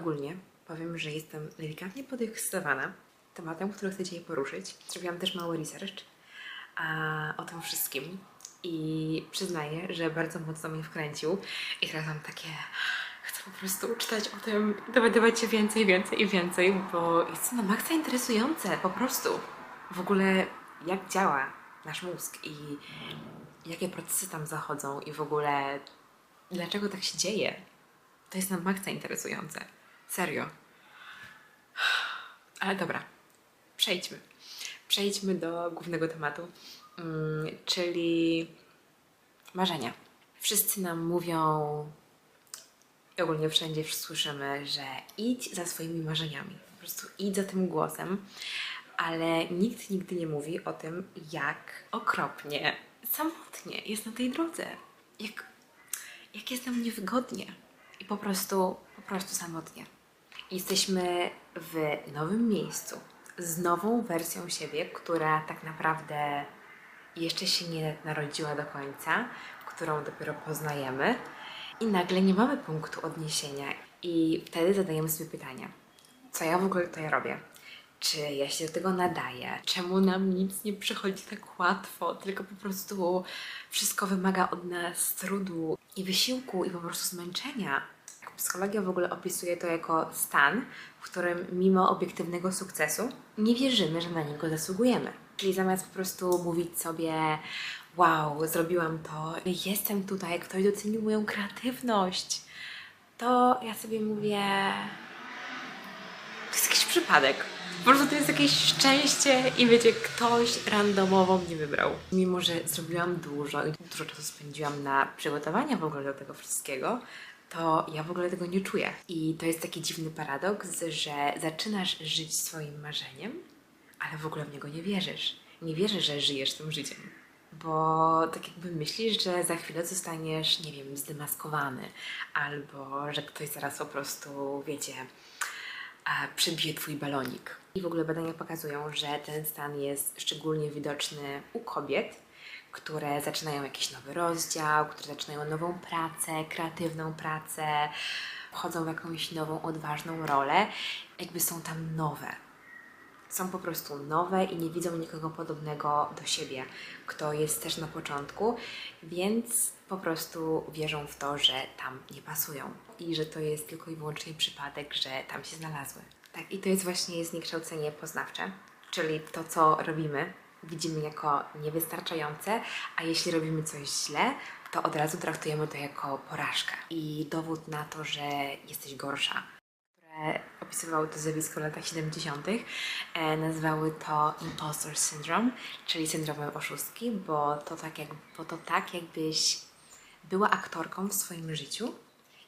ogólnie powiem, że jestem delikatnie podekscytowana tematem, który chcę dzisiaj poruszyć. Zrobiłam też mały research a, o tym wszystkim i przyznaję, że bardzo mocno mnie wkręcił i teraz mam takie chcę po prostu czytać o tym, dowiadywać się więcej, więcej i więcej, bo jest to na maksa interesujące po prostu. W ogóle jak działa nasz mózg i jakie procesy tam zachodzą i w ogóle dlaczego tak się dzieje. To jest na maksa interesujące. Serio. Ale dobra, przejdźmy. Przejdźmy do głównego tematu, mm, czyli marzenia. Wszyscy nam mówią, ogólnie wszędzie słyszymy, że idź za swoimi marzeniami. Po prostu idź za tym głosem, ale nikt nigdy nie mówi o tym, jak okropnie samotnie jest na tej drodze. Jak, jak jest nam niewygodnie i po prostu, po prostu samotnie. Jesteśmy w nowym miejscu, z nową wersją siebie, która tak naprawdę jeszcze się nie narodziła do końca, którą dopiero poznajemy i nagle nie mamy punktu odniesienia i wtedy zadajemy sobie pytania, co ja w ogóle tutaj robię? Czy ja się do tego nadaję? Czemu nam nic nie przychodzi tak łatwo, tylko po prostu wszystko wymaga od nas trudu i wysiłku i po prostu zmęczenia? Psychologia w ogóle opisuje to jako stan, w którym mimo obiektywnego sukcesu nie wierzymy, że na niego zasługujemy. Czyli zamiast po prostu mówić sobie, wow, zrobiłam to, jestem tutaj, ktoś docenił moją kreatywność, to ja sobie mówię, to jest jakiś przypadek. Po prostu to jest jakieś szczęście i wiecie, ktoś randomowo mnie wybrał. Mimo, że zrobiłam dużo i dużo czasu spędziłam na przygotowania w ogóle do tego wszystkiego, to ja w ogóle tego nie czuję. I to jest taki dziwny paradoks, że zaczynasz żyć swoim marzeniem, ale w ogóle w niego nie wierzysz. Nie wierzysz, że żyjesz tym życiem. Bo tak jakby myślisz, że za chwilę zostaniesz, nie wiem, zdemaskowany, albo że ktoś zaraz po prostu, wiecie, a, przebije twój balonik. I w ogóle badania pokazują, że ten stan jest szczególnie widoczny u kobiet, które zaczynają jakiś nowy rozdział, które zaczynają nową pracę, kreatywną pracę, wchodzą w jakąś nową, odważną rolę, jakby są tam nowe. Są po prostu nowe i nie widzą nikogo podobnego do siebie, kto jest też na początku, więc po prostu wierzą w to, że tam nie pasują i że to jest tylko i wyłącznie przypadek, że tam się znalazły. Tak, i to jest właśnie zniekształcenie poznawcze, czyli to, co robimy, widzimy jako niewystarczające, a jeśli robimy coś źle, to od razu traktujemy to jako porażkę i dowód na to, że jesteś gorsza które opisywały to zjawisko w latach 70., e, nazywały to impostor syndrome, czyli syndromem oszustki, bo to tak, jak, bo to tak jakbyś była aktorką w swoim życiu,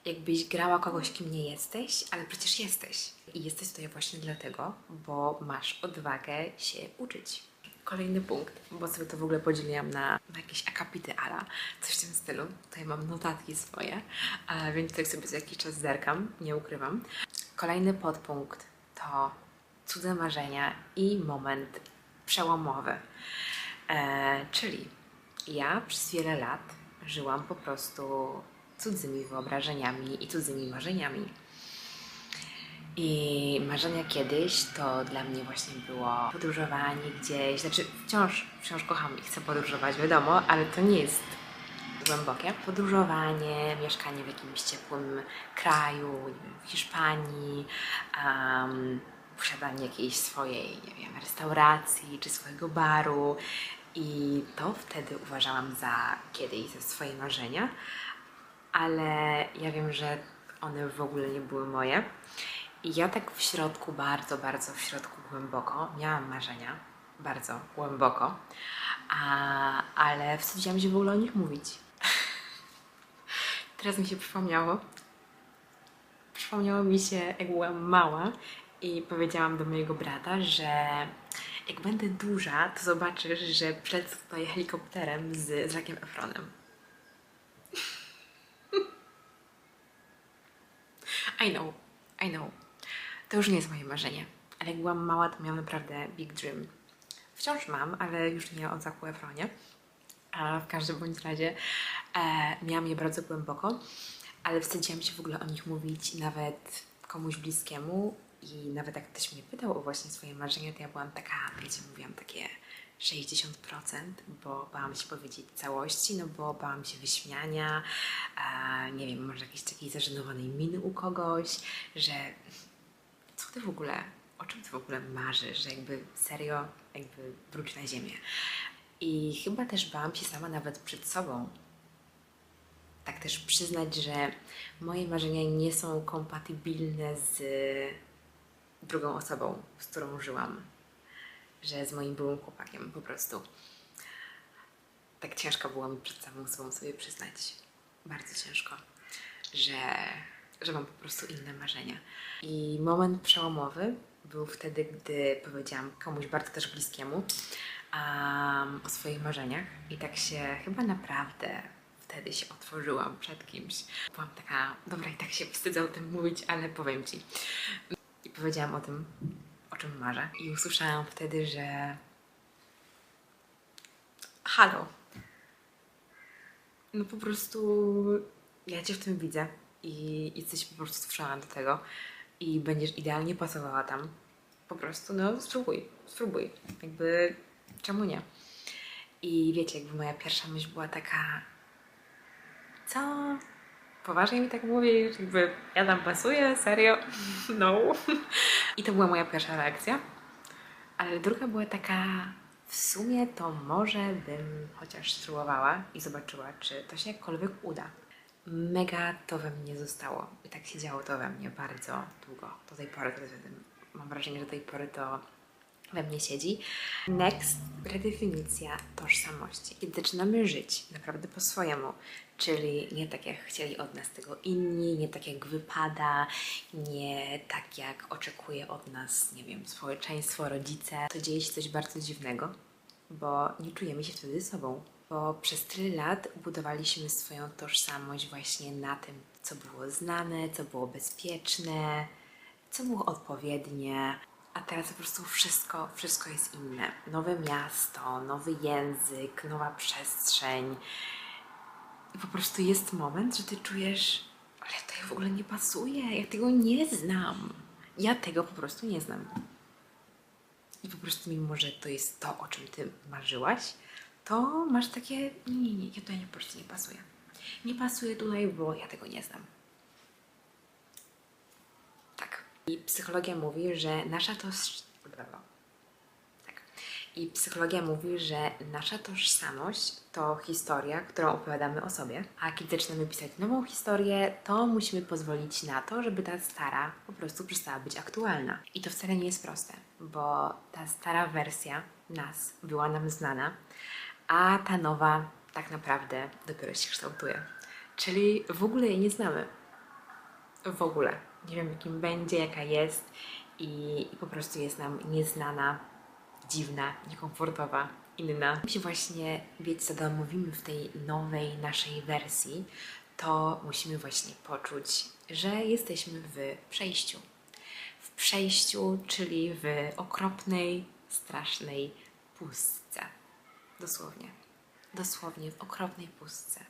jakbyś grała kogoś, kim nie jesteś, ale przecież jesteś. I jesteś tutaj właśnie dlatego, bo masz odwagę się uczyć. Kolejny punkt, bo sobie to w ogóle podzieliłam na, na jakieś akapity ala, coś w tym stylu. Tutaj mam notatki swoje, więc tutaj sobie za jakiś czas zerkam, nie ukrywam. Kolejny podpunkt to cudze marzenia i moment przełomowy. E, czyli ja przez wiele lat żyłam po prostu cudzymi wyobrażeniami i cudzymi marzeniami. I marzenia kiedyś to dla mnie właśnie było podróżowanie gdzieś. Znaczy, wciąż, wciąż kocham i chcę podróżować, wiadomo, ale to nie jest głębokie. Podróżowanie, mieszkanie w jakimś ciepłym kraju, w Hiszpanii, um, posiadanie jakiejś swojej, nie wiem, restauracji czy swojego baru. I to wtedy uważałam za kiedyś za swoje marzenia, ale ja wiem, że one w ogóle nie były moje. I ja tak w środku, bardzo, bardzo w środku głęboko miałam marzenia, bardzo głęboko, a, ale wstydziłam się w ogóle o nich mówić. Teraz mi się przypomniało, przypomniało mi się, jak byłam mała i powiedziałam do mojego brata, że jak będę duża, to zobaczysz, że przelecę tutaj helikopterem z Zakiem Efronem. I know, I know. To już nie jest moje marzenie. Ale jak byłam mała, to miałam naprawdę big dream. Wciąż mam, ale już nie o Zaku Efronie. A w każdym bądź razie e, miałam je bardzo głęboko, ale wstydziłam się w ogóle o nich mówić nawet komuś bliskiemu i nawet jak ktoś mnie pytał o właśnie swoje marzenia, to ja byłam taka, wiecie, mówiłam takie 60%, bo bałam się powiedzieć całości, no bo bałam się wyśmiania, a, nie wiem, może jakiejś takiej zażenowanej miny u kogoś, że ty w ogóle, o czym ty w ogóle marzysz, że jakby serio, jakby wróć na ziemię. I chyba też bałam się sama nawet przed sobą. Tak też przyznać, że moje marzenia nie są kompatybilne z drugą osobą, z którą żyłam. Że z moim byłym chłopakiem po prostu. Tak ciężko było mi przed samą sobą sobie przyznać. Bardzo ciężko, że, że mam po prostu inne marzenia. I moment przełomowy był wtedy, gdy powiedziałam komuś bardzo też bliskiemu um, o swoich marzeniach. I tak się chyba naprawdę wtedy się otworzyłam przed kimś. Byłam taka, dobra, i tak się wstydzę o tym mówić, ale powiem ci. I powiedziałam o tym, o czym marzę. I usłyszałam wtedy, że. Halo. No po prostu ja cię w tym widzę i jesteś po prostu stworzona do tego i będziesz idealnie pasowała tam. Po prostu, no spróbuj, spróbuj. Jakby, czemu nie? I wiecie, jakby moja pierwsza myśl była taka, co? Poważnie mi tak mówisz? Jakby ja tam pasuję? Serio? No. I to była moja pierwsza reakcja. Ale druga była taka, w sumie to może bym chociaż spróbowała i zobaczyła, czy to się jakkolwiek uda. Mega to we mnie zostało. I tak się działo to we mnie bardzo długo. Do tej pory, mam wrażenie, że do tej pory to we mnie siedzi. Next, redefinicja tożsamości. Kiedy zaczynamy żyć naprawdę po swojemu, czyli nie tak jak chcieli od nas tego inni, nie tak jak wypada, nie tak jak oczekuje od nas, nie wiem, społeczeństwo, rodzice, to dzieje się coś bardzo dziwnego, bo nie czujemy się wtedy sobą. Bo przez tyle lat budowaliśmy swoją tożsamość właśnie na tym, co było znane, co było bezpieczne, co było odpowiednie, a teraz po prostu wszystko, wszystko jest inne. Nowe miasto, nowy język, nowa przestrzeń. I po prostu jest moment, że ty czujesz, ale to ja w ogóle nie pasuje, ja tego nie znam. Ja tego po prostu nie znam. I po prostu mimo, że to jest to, o czym ty marzyłaś, to masz takie, nie, nie, nie, ja tutaj po prostu nie pasuje. Nie pasuje tutaj, bo ja tego nie znam. Tak. I psychologia mówi, że nasza toż... Tak. I psychologia mówi, że nasza tożsamość to historia, którą opowiadamy o sobie, a kiedy zaczynamy pisać nową historię, to musimy pozwolić na to, żeby ta stara po prostu przestała być aktualna. I to wcale nie jest proste, bo ta stara wersja nas była nam znana, a ta nowa tak naprawdę dopiero się kształtuje. Czyli w ogóle jej nie znamy. W ogóle. Nie wiem, jakim będzie, jaka jest i, i po prostu jest nam nieznana, dziwna, niekomfortowa, inna. Się właśnie, wiecie, zadomowimy w tej nowej naszej wersji, to musimy właśnie poczuć, że jesteśmy w przejściu. W przejściu, czyli w okropnej, strasznej pustce. Dosłownie. Dosłownie w okropnej pustce.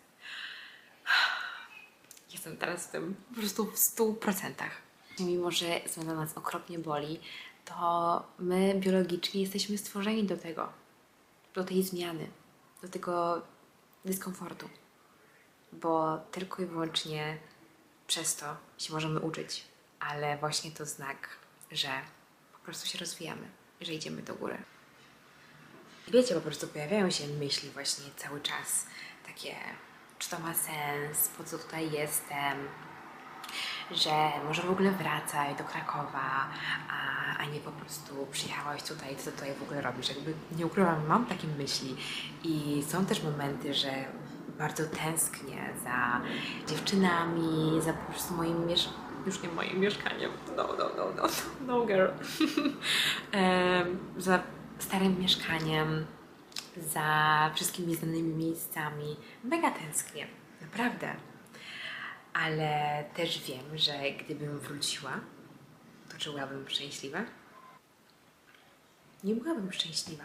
Jestem teraz w tym po prostu w stu procentach. Mimo, że zmiana nas okropnie boli, to my biologicznie jesteśmy stworzeni do tego, do tej zmiany, do tego dyskomfortu. Bo tylko i wyłącznie przez to się możemy uczyć. Ale właśnie to znak, że po prostu się rozwijamy, że idziemy do góry. Wiecie, po prostu pojawiają się myśli właśnie cały czas. Takie, czy to ma sens, po co tutaj jestem, że może w ogóle wracaj do Krakowa, a, a nie po prostu przyjechałaś tutaj, co tutaj w ogóle robisz. Jakby nie ukrywam, mam takie myśli. I są też momenty, że bardzo tęsknię za dziewczynami, za po prostu moim mieszkaniem, już nie moim mieszkaniem, no, no, no, no, no girl, Em, za starym mieszkaniem, za wszystkimi znanymi miejscami. Mega tęsknię, naprawdę. Ale też wiem, że gdybym wróciła, to czy byłabym szczęśliwa? nie byłabym szczęśliwa.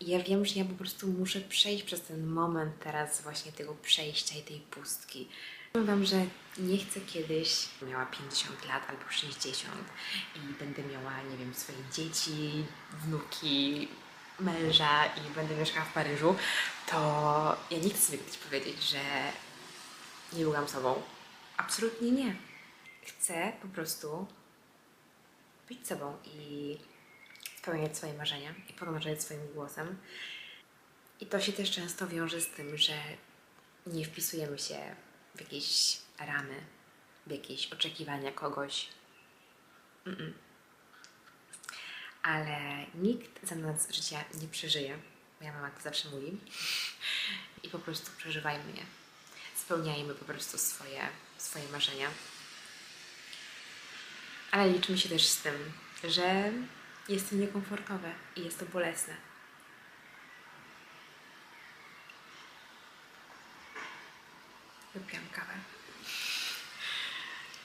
Ja wiem, że ja po prostu muszę przejść przez ten moment teraz właśnie tego przejścia i tej pustki. Powiem Wam, że nie chcę kiedyś miała 50 lat albo 60 i będę miała, nie wiem, swoje dzieci, wnuki, męża i będę mieszkała w Paryżu, to ja nie chcę sobie kiedyś powiedzieć, że nie byłam sobą. Absolutnie nie. Chcę po prostu być sobą i spełniać swoje marzenia i podążać swoim głosem. I to się też często wiąże z tym, że nie wpisujemy się w jakieś ramy, w jakieś oczekiwania kogoś. Mm-mm. Ale nikt za nas życia nie przeżyje. Moja mama to zawsze mówi. I po prostu przeżywajmy je. Spełniajmy po prostu swoje, swoje marzenia. Ale liczymy się też z tym, że jest to niekomfortowe i jest to bolesne. Kawę.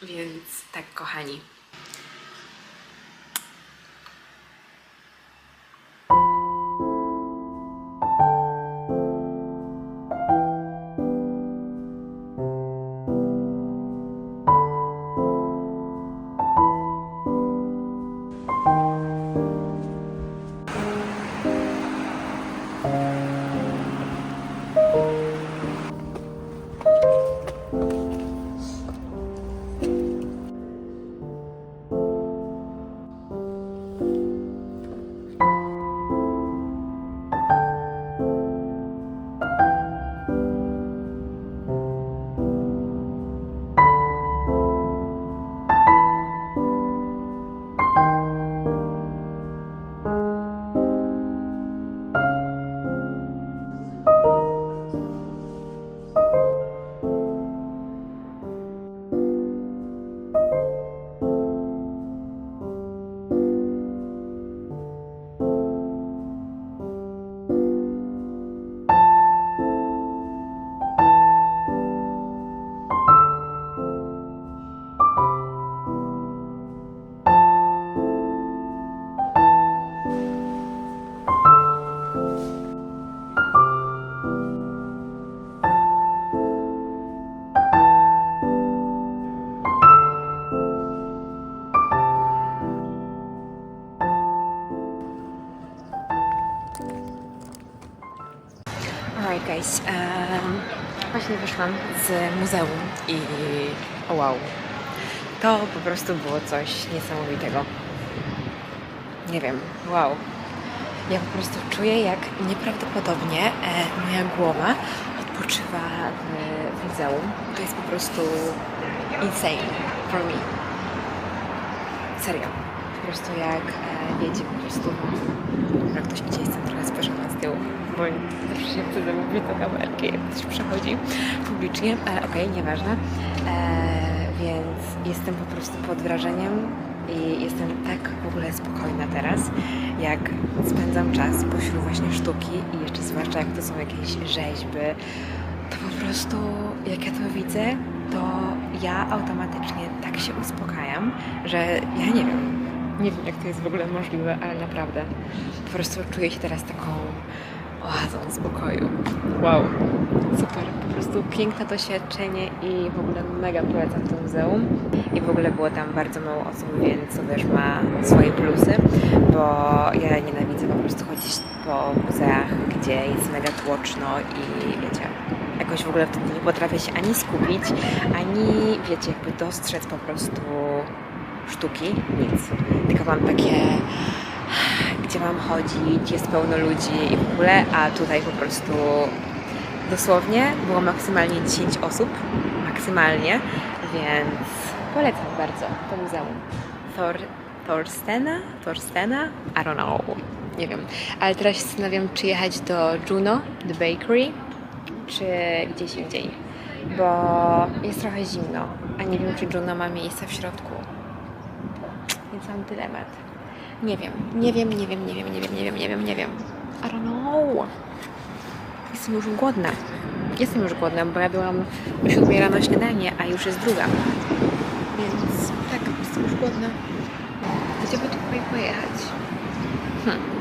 Więc tak, kochani. Alright guys, um, właśnie wyszłam z muzeum i o wow, to po prostu było coś niesamowitego. Nie wiem, wow. Ja po prostu czuję, jak nieprawdopodobnie e, moja głowa odpoczywa w muzeum. To jest po prostu insane for me. Serio. Po prostu jak e, wiecie, po prostu jak ktoś idzie, jestem trochę spieszona z tyłu, bo zawsze się wtedy mówi do kamerki, jak ktoś przechodzi publicznie, ale okej, nieważne. E, więc jestem po prostu pod wrażeniem i jestem tak w ogóle spokojna teraz, jak spędzam czas pośród właśnie sztuki i jeszcze zwłaszcza jak to są jakieś rzeźby, to po prostu jak ja to widzę, to ja automatycznie tak się uspokajam, że ja nie wiem, nie wiem jak to jest w ogóle możliwe, ale naprawdę. Po prostu czuję się teraz taką oazą spokoju. Wow, super, po prostu piękne doświadczenie i w ogóle mega polecam to muzeum. I w ogóle było tam bardzo mało osób, więc to też ma swoje plusy, bo ja nienawidzę po prostu chodzić po muzeach, gdzie jest mega tłoczno i wiecie, jakoś w ogóle wtedy nie potrafię się ani skupić, ani wiecie, jakby dostrzec po prostu sztuki, nic. Tylko mam takie, gdzie mam chodzić, jest pełno ludzi i w ogóle, a tutaj po prostu dosłownie było maksymalnie 10 osób, maksymalnie, więc polecam bardzo to muzeum. Thor, Thorstena? Thorstena? I don't know. Nie wiem. Ale teraz się zastanawiam, czy jechać do Juno, The Bakery, czy gdzieś indziej. Bo jest trochę zimno, a nie wiem, czy Juno ma miejsce w środku. Więc mam dylemat. Nie wiem, nie wiem, nie wiem, nie wiem, nie wiem, nie wiem, nie wiem, nie wiem. I don't know. Jestem już głodna. Jestem już głodna, bo ja byłam o 7 rano śniadanie, a już jest druga. Więc tak, jestem już głodna. Gdzie by tu i pojechać. Alright.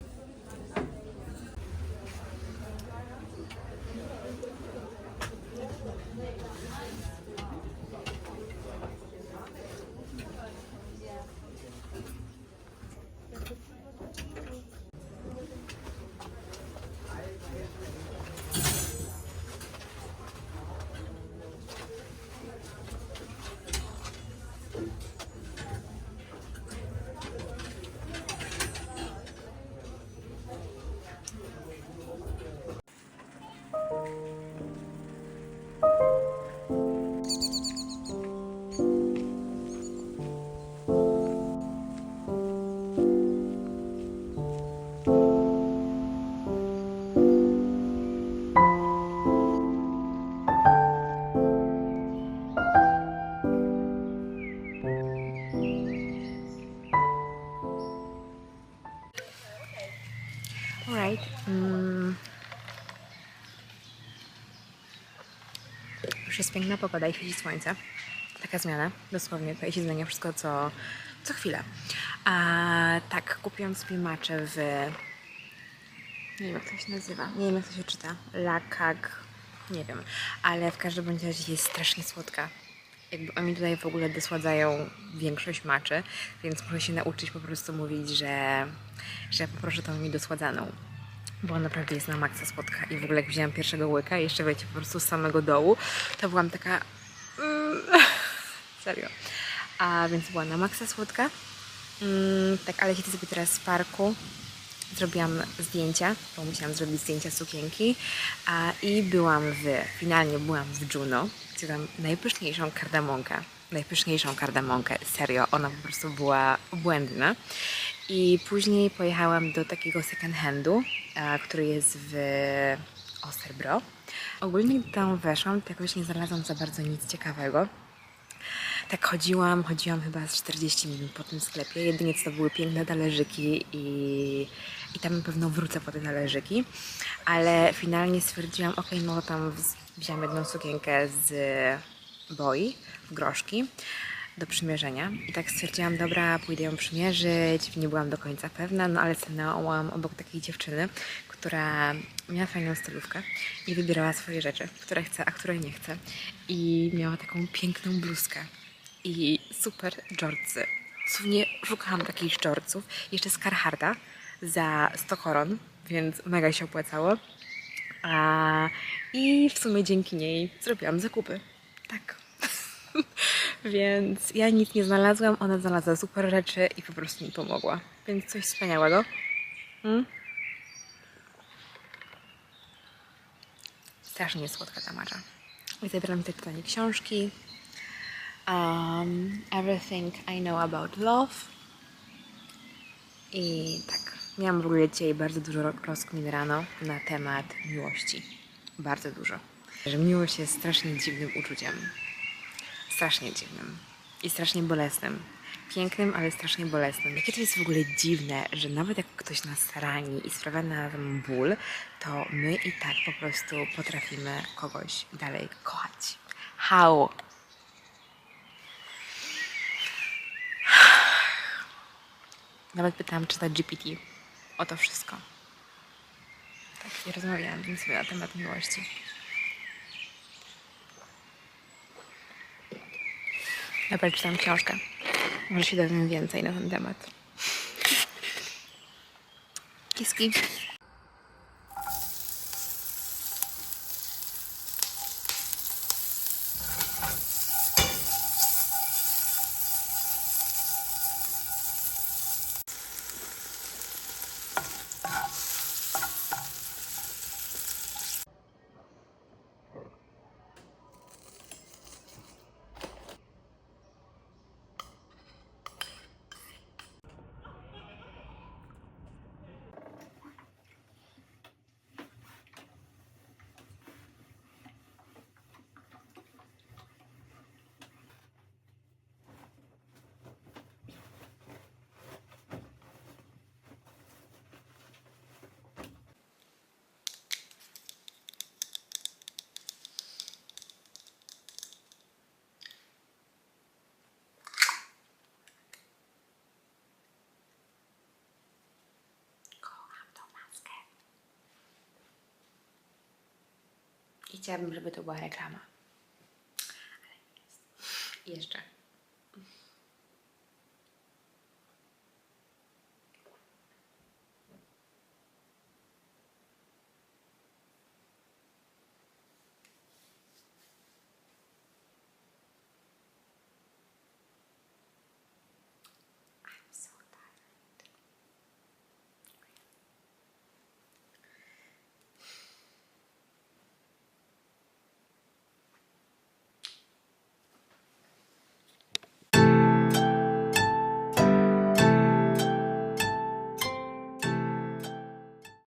jest piękna pogoda i świeci słońce. Taka zmiana, dosłownie tutaj się zmienia wszystko co, co chwilę. A tak, kupiłam sobie maczę w... Nie wiem jak to się nazywa, nie wiem jak to się czyta. Lakag, nie wiem. Ale w każdym bądź razie jest strasznie słodka. Jakby oni tutaj w ogóle dosładzają większość maczy, więc muszę się nauczyć po prostu mówić, że, że poproszę tą mi dosładzaną bo naprawdę jest na maksa słodka i w ogóle jak wzięłam pierwszego łyka i jeszcze wiecie, po prostu z samego dołu, to byłam taka mm, serio. A więc była na maksa słodka. Mm, tak, ale siedzę sobie teraz w parku. Zrobiłam zdjęcia, bo musiałam zrobić zdjęcia sukienki a, i byłam w, finalnie byłam w Juno, tam najpyszniejszą kardamonkę, najpyszniejszą kardamonkę, serio, ona po prostu była obłędna. I później pojechałam do takiego second handu, który jest w Osterbro. Ogólnie gdy tam weszłam, to jakoś nie znalazłam za bardzo nic ciekawego. Tak chodziłam, chodziłam chyba z 40 minut po tym sklepie. Jedynie co to były piękne talerzyki i, i tam na pewno wrócę po te talerzyki. Ale finalnie stwierdziłam, ok, no tam wz- wziąłam jedną sukienkę z boi w groszki do przymierzenia. I tak stwierdziłam, dobra, pójdę ją przymierzyć. Nie byłam do końca pewna, no ale stanęłam obok takiej dziewczyny, która miała fajną stylówkę i wybierała swoje rzeczy, które chce, a które nie chce. I miała taką piękną bluzkę i super jortsy. Dosłownie szukałam takich jortsów, jeszcze z Carharta za 100 koron, więc mega się opłacało. A, I w sumie dzięki niej zrobiłam zakupy. Tak. Więc ja nic nie znalazłam, ona znalazła super rzeczy i po prostu mi pomogła. Więc coś wspaniałego. Hmm? Strasznie słodka ta macza. I zabieram tutaj pytanie książki. Um, everything I know about love. I tak, miałam w ogóle dzisiaj bardzo dużo ro- rozkmin rano na temat miłości. Bardzo dużo. Że miłość jest strasznie dziwnym uczuciem. Strasznie dziwnym. I strasznie bolesnym. Pięknym, ale strasznie bolesnym. Jakie to jest w ogóle dziwne, że nawet jak ktoś nas rani i sprawia nam ból, to my i tak po prostu potrafimy kogoś dalej kochać. How? Nawet pytałam czytać GPT o to wszystko. Tak, i rozmawiałam z nim sobie na temat miłości. Dobra, czytam książkę. Może się dowiem więcej na ten temat. Kiski. Chciałabym, żeby to była reklama. Ale jest. Jeszcze.